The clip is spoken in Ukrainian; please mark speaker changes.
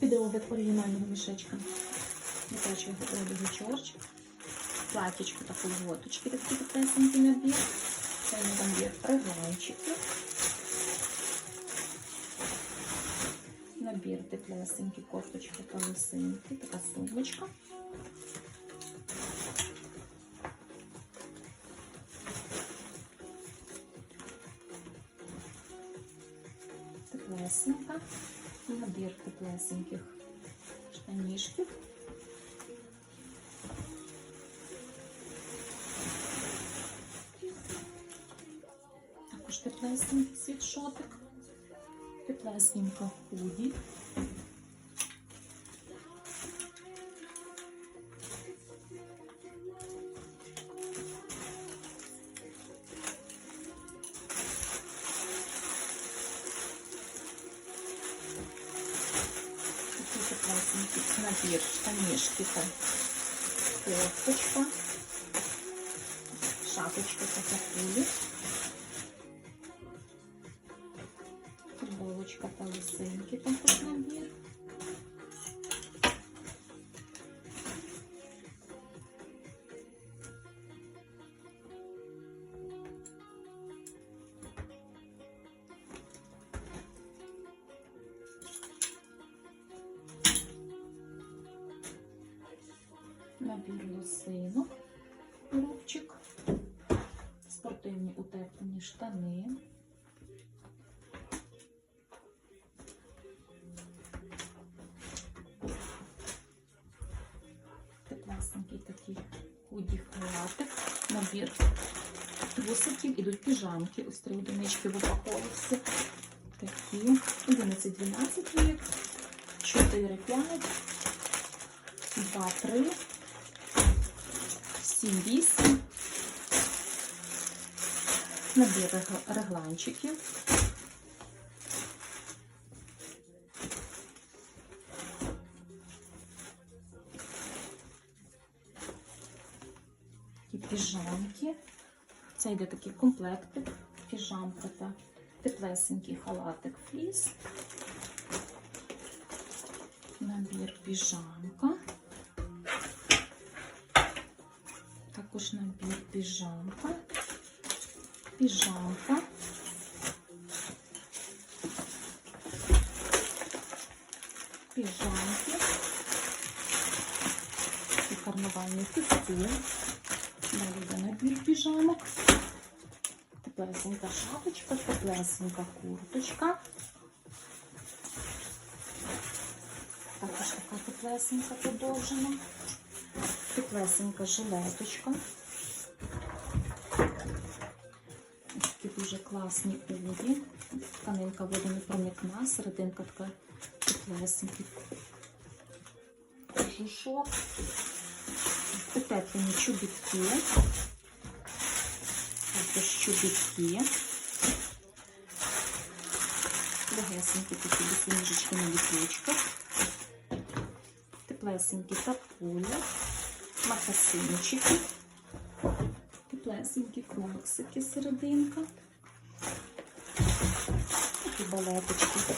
Speaker 1: Підогляд оригінального мішечка. Дитячого одягу Чорч. Платічко та колготочки, такі теплесенький набір. Це набір регланчиків. Набір теплесенький, кофточки та лисинки. Така сумочка. Теплесенька. Набір теплесеньких штанішків. Також теплесенький світшотик. Теплесенька худі. Набір штанішки та кофточка. Шапочка та кулі. Футболочка та лисинки також набір. Набір лосинок, рубчик, спортивні утеплені штани. Теплесенький такий худі халатик, набір трусиків, ідуть піжамки, ось три одинички в упаковці. Такі. 11-12 вік, 4-5, 2-3, 7-8. Набір регланчиків. Такі піжамки. Це йде такий комплектик. Піжамка та теплесенький халатик фліс. Набір піжамка. Також набір піжамка. Піжамка. Піжамки. І карнавальний костюм. Далі йде набір піжамок. Теплесенька шапочка, теплесенька курточка. Також така теплесенька подовжена. Теплесенька жилеточка. Ось Такі дуже класні угі. Тканинка водонепроникна, серединка така теплесенька. Кожушок. Утеплені чобітки. Також чобітки. Легесенькі такі босоніжечки на вітрючках. Теплесенькі тапулі. Макасинчики. Теплесенькі кроксики серединка. Такі балеточки.